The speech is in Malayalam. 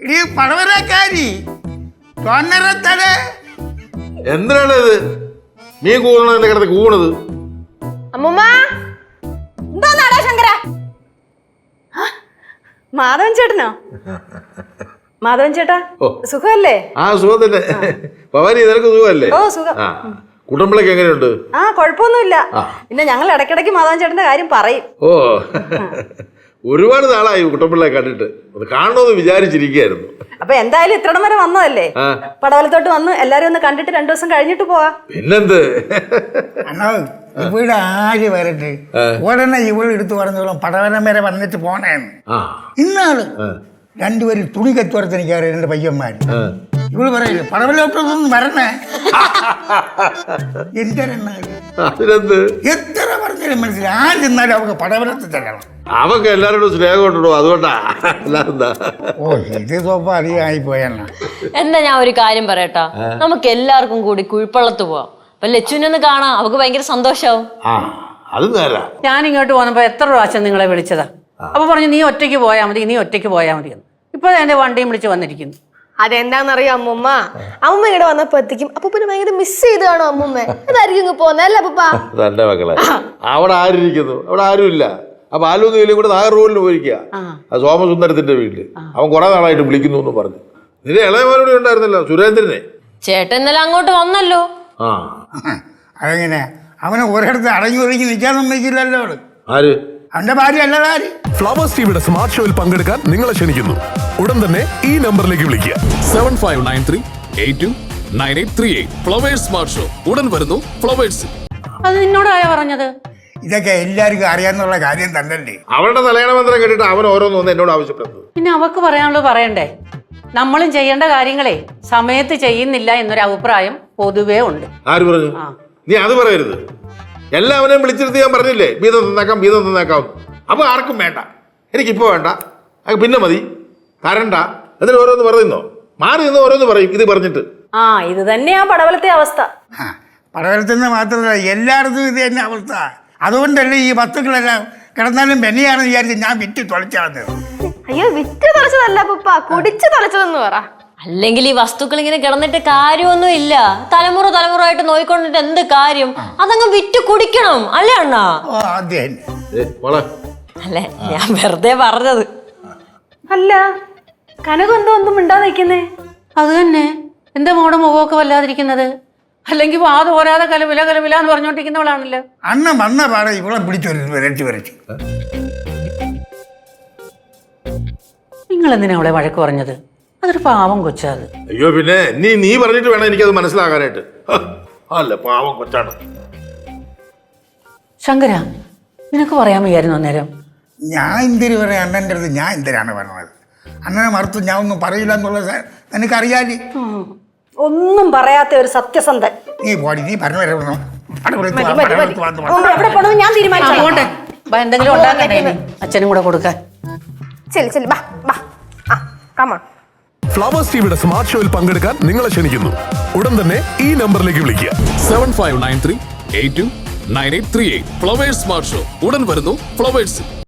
ഇടി പടവരക്കാരി തൊന്നരത്തൽ എന്തിനാണ് ഇത് മീൻ കൂണതിന്റെ കിടന്ന് കൂണത്? അമ്മുമ്മ എന്തോന്നാടാ ശങ്കര? ആ, മാധവൻ ചേട്ടനോ? മാധവൻ ചേട്ടാ സുഖല്ലേ സുഖമല്ലേ? ആ സുഖം തന്നെ. ഭവാനി നിനക്ക് സുഖമല്ലേ? ഓ സുഖം. ആ കുട്ടമ്പിളക്ക് എങ്ങനെയുണ്ട്? ആ കുഴപ്പമൊന്നുമില്ല പിന്നെ ഞങ്ങൾ ഇടയ്ക്കിടയ്ക്ക് മാധവൻ ചേട്ടന്റെ കാര്യം പറയും. ഓ. ഒരുപാട് നാളായി കുട്ടമ്പിള്ളയെ കണ്ടിട്ട്. ഒന്ന് കാണണമെന്ന് വിചാരിച്ചിരിക്കുകയായിരുന്നു. അപ്പൊ എന്തായാലും ഇത്രടം വരെ വന്നതല്ലേ? പടവലത്തോട്ട് വന്ന് എല്ലാരും ഒന്ന് കണ്ടിട്ട് രണ്ടു ദിവസം കഴിഞ്ഞിട്ട് പോവാ. പിന്നെന്ത്? അണ്ണോ ഇവിടെ ആര് വരട്ടെ? ഉടനെ ഇവൾ എടുത്തു പറഞ്ഞോളും. പടവലം വരെ വന്നിട്ട് പോണേന്ന്. ആ. ഇന്നാൾ രണ്ടുപേരും തുണി കത്തുവർത്തനിക്കാറ് രണ്ട് പയ്യന്മാർ ആ. ഇവൾ പറയില്ല പടവലോട്ടൊന്നും വരണേ? എന്തിനാണ് അതിനെന്ത്? എത്ര പറഞ്ഞാലും മനസ്സിലായി. ആര് ചെന്നാലും അവർക്ക് പടവലത്ത് ചെല്ലണം അവക്ക് എല്ലാരോടും സ്നേഹം ഉണ്ടോ അതുകൊണ്ടാ അല്ലാതെന്താ ഓ ഇത് സ്വപ്പം അധികമായി പോയെണ്ണ എന്നാ ഞാൻ ഒരു കാര്യം പറയട്ടാ. നമുക്ക് എല്ലാവർക്കും കൂടി കുഴിപ്പള്ളത്ത് പോവാം. അപ്പൊ ലച്ചുവിനൊന്ന് കാണാം. അവക്ക് ഭയങ്കര സന്തോഷാവും. ആ അത് നേരാ. ഞാൻ ഇങ്ങോട്ട് പോന്നപ്പോ എത്ര പ്രാവശ്യം നിങ്ങളെ വിളിച്ചതാ? അപ്പൊ പറഞ്ഞു നീ ഒറ്റയ്ക്ക് പോയാൽ മതി നീ ഒറ്റയ്ക്ക് പോയാൽ മതി എന്ന് ഇപ്പൊ എന്റെ വണ്ടിയും വിളിച്ച് വന്നിരിക്കുന്നു. അതെന്താന്നറിയോ അമ്മൂമ്മ? അമ്മൂമ്മ ഇവിടെ വന്നപ്പോ എത്തിക്കും അപ്പൊ പിന്നെ ഭയങ്കര മിസ് ചെയ്ത് കാണോ അമ്മൂമ്മ. അതായിരിക്കും ഇങ്ങ് പോന്നെ അല്ല പപ്പ തന്റെ മക്കളെ അവിടെ ആരിരിക്കുന്നു? അവിടെ ആരുമില്ല. അപ്പൊ ആലൂന്ന് വീലും കൂടെ റോഡിൽ പോയിരിക്കുക ആ. സോമസുന്ദരത്തിന്റെ വീട്ടിൽ. അവൻ കുറെ നാളായിട്ട് വിളിക്കുന്നു എന്ന് പറഞ്ഞു. നിന്റെ ഇളയവരോട് ഉണ്ടായിരുന്നല്ലോ സുരേന്ദ്രനെ? ചേട്ടൻ ഇന്നലെ അങ്ങോട്ട് വന്നല്ലോ. ആ. അതെങ്ങനെ? അവനെ ഒരിടത്ത് അടങ്ങി ഒഴുകി നിൽക്കാൻ സമ്മതിക്കില്ലല്ലോ അവൾ. ആര്? അവന്റെ ഭാര്യ അല്ലതാ ആര് ഫ്ലവേഴ്സ് ടിവിയുടെ സ്മാർട്ട് ഷോയിൽ പങ്കെടുക്കാൻ നിങ്ങളെ ക്ഷണിക്കുന്നു. ഉടൻ തന്നെ ഈ നമ്പറിലേക്ക് വിളിക്കുക. Seven five nine three eight two nine eight three eight. Flowers smart show. ഉടൻ വരുന്നു ഫ്ലവേഴ്സ്. അത് നിന്നോട് ആരാ പറഞ്ഞത്? ഇതൊക്കെ എല്ലാവർക്കും അറിയാന്നുള്ള കാര്യം തന്നല്ലേ അവളുടെ തലയണ മന്ത്രം കേട്ടിട്ട് അവൻ ഓരോന്ന് വന്ന് എന്നോട് ആവശ്യപ്പെട്ടു പിന്നെ അവക്ക് പറയാനുള്ളത് പറയണ്ടേ? നമ്മളും ചെയ്യേണ്ട കാര്യങ്ങളെ സമയത്ത് ചെയ്യുന്നില്ല എന്നൊരു അഭിപ്രായം പൊതുവേ ഉണ്ട്. ആര് പറഞ്ഞു? നീ അത് പറയരുത്. എല്ലാവരെയും വിളിച്ചിരുത്തി ഞാൻ പറഞ്ഞില്ലേ? വീതം തന്നേക്കാം വീതം തന്നേക്കാം. അപ്പൊ ആർക്കും വേണ്ട. എനിക്കിപ്പോൾ വേണ്ട. അത് പിന്നെ മതി. തരണ്ട. എന്നിട്ട് ഓരോന്ന് പറയുന്നോ? മാറി നിന്ന് ഓരോന്ന് പറയും. ഇത് പറഞ്ഞിട്ട്. ആ ഇത് തന്നെയാ പടവലത്തെ അവസ്ഥ. പടവലത്തിൽ നിന്ന് മാത്രമല്ല എല്ലായിടത്തും ഇത് തന്നെ അവസ്ഥ. അതുകൊണ്ടല്ലേ ഈ വസ്തുക്കളെല്ലാം കിടന്നാലും ബെന്നിയാണെന്ന് വിചാരിച്ച് ഞാൻ വിറ്റ് തുളച്ചാന്ന് അയ്യോ വിറ്റ് തുളച്ചതല്ല പപ്പ. കുടിച്ച് തുളച്ചതെന്ന് പറ. അല്ലെങ്കിൽ ഈ വസ്തുക്കൾ ഇങ്ങനെ കിടന്നിട്ട് കാര്യമൊന്നും ഇല്ല. തലമുറ തലമുറ ആയിട്ട് നോയിക്കൊണ്ടിട്ട് എന്ത് കാര്യം? അതങ്ങ് വിറ്റ് കുടിക്കണം. അല്ലേ അണ്ണാ? അല്ലെ? ഞാൻ വെറുതെ പറഞ്ഞത്. അല്ല കനകം എന്തോ ഒന്നും മിണ്ടാതെ നിൽക്കുന്നേ? അത് തന്നെ. എന്താ മോടെ മുഖമൊക്കെ വല്ലാതിരിക്കുന്നത്? അല്ലെങ്കിൽ വാ തോരാതെ കലവില കലവില എന്ന് പറഞ്ഞോണ്ടിരിക്കുന്നവളാണല്ലോ. അണ്ണൻ വന്ന പാടെ ഇവളെ പിടിച്ചു വരച്ചു നിങ്ങൾ എന്തിനാ അവളെ വഴക്ക് പറഞ്ഞത്? അതൊരു പാവം കൊച്ചാ അത് അയ്യോ പിന്നെ നീ നീ പറഞ്ഞിട്ട് വേണം എനിക്കത് മനസ്സിലാകാനായിട്ട്. ഹ, അല്ല പാവം കൊച്ചാണ്. ശങ്കര നിനക്ക് പറയാൻ വയ്യായിരുന്നു അന്നേരം. ഞാൻ എന്തിനു പറയാം അണ്ണന്റെ അടുത്ത് ഞാൻ എന്തിനാണ് പറഞ്ഞത് അണ്ണനെ മറുത്ത് ഞാൻ ഒന്നും പറയില്ല എന്നുള്ളത് നിനക്കറിയാലേ. ഒന്നും പറയാത്ത ഒരു സത്യസന്ധൻ. നീ പോടി നീ പറഞ്ഞു വരണം എവിടെ പോണെന്ന് ഞാൻ എന്തെങ്കിലും ഉണ്ടാക്കണ്ടേ അച്ഛനും കൂടെ കൊടുക്കാൻ. ചെല്ലി ചെല്ലി ബാ ബാ. ആ കമാ ഫ്ലവേഴ്സ് ടിവിയുടെ സ്മാർട്ട് ഷോയിൽ പങ്കെടുക്കാൻ നിങ്ങളെ ക്ഷണിക്കുന്നു. ഉടൻ തന്നെ ഈ നമ്പറിലേക്ക് വിളിക്കുക. Seven five nine three eight two nine eight three eight Flowers smart show ഉടൻ വരുന്നു ഫ്ലവേഴ്സ്